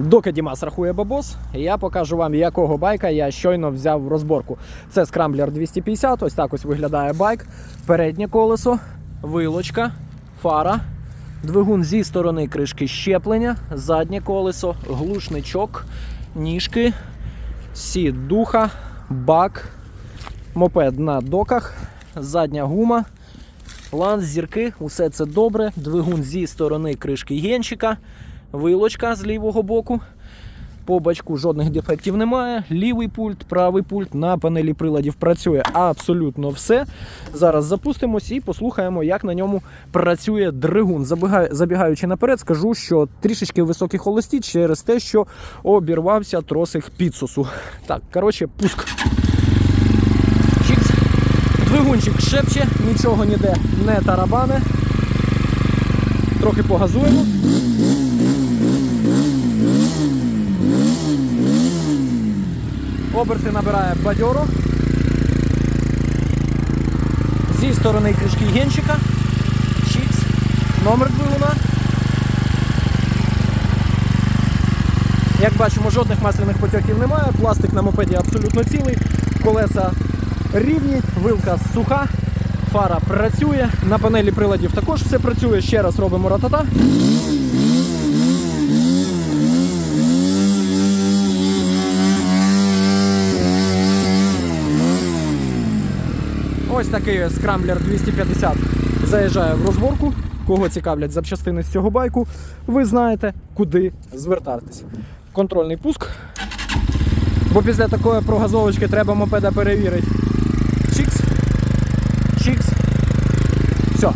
Доки Дімас рахує бабос, я покажу вам, якого байка я щойно взяв в розборку. Це скрамблер 250, ось так ось виглядає байк. Переднє колесо, вилочка, фара, двигун зі сторони кришки щеплення, заднє колесо, глушничок, ніжки, сідуха, бак, мопед на доках, задня гума, ланц, зірки, усе це добре. Двигун зі сторони кришки генчика, вилочка з лівого боку. По бачку жодних дефектів немає. Лівий пульт, правий пульт на панелі приладів працює абсолютно все. Зараз запустимось і послухаємо, як на ньому працює. Забігаю- Забігаючи наперед, скажу, що трішечки високі холості через те, що обірвався тросик підсосу. Так, коротше, пуск. Чікс. Двигунчик шепче, нічого ніде не тарабане. Трохи погазуємо. Оберти набирає бадьоро. Зі сторони кришки генчика. Чікс. Номер двигуна. Як бачимо, жодних масляних потьоків немає. Пластик на мопеді абсолютно цілий. Колеса рівні, вилка суха, фара працює. На панелі приладів також все працює. Ще раз робимо ратата. Ось такий скрамблер 250 заїжджає в розборку. Кого цікавлять запчастини з цього байку, ви знаєте, куди звертатись. Контрольний пуск. Бо після такої прогазовочки треба мопеда перевірити. Чікс. Чікс. Все.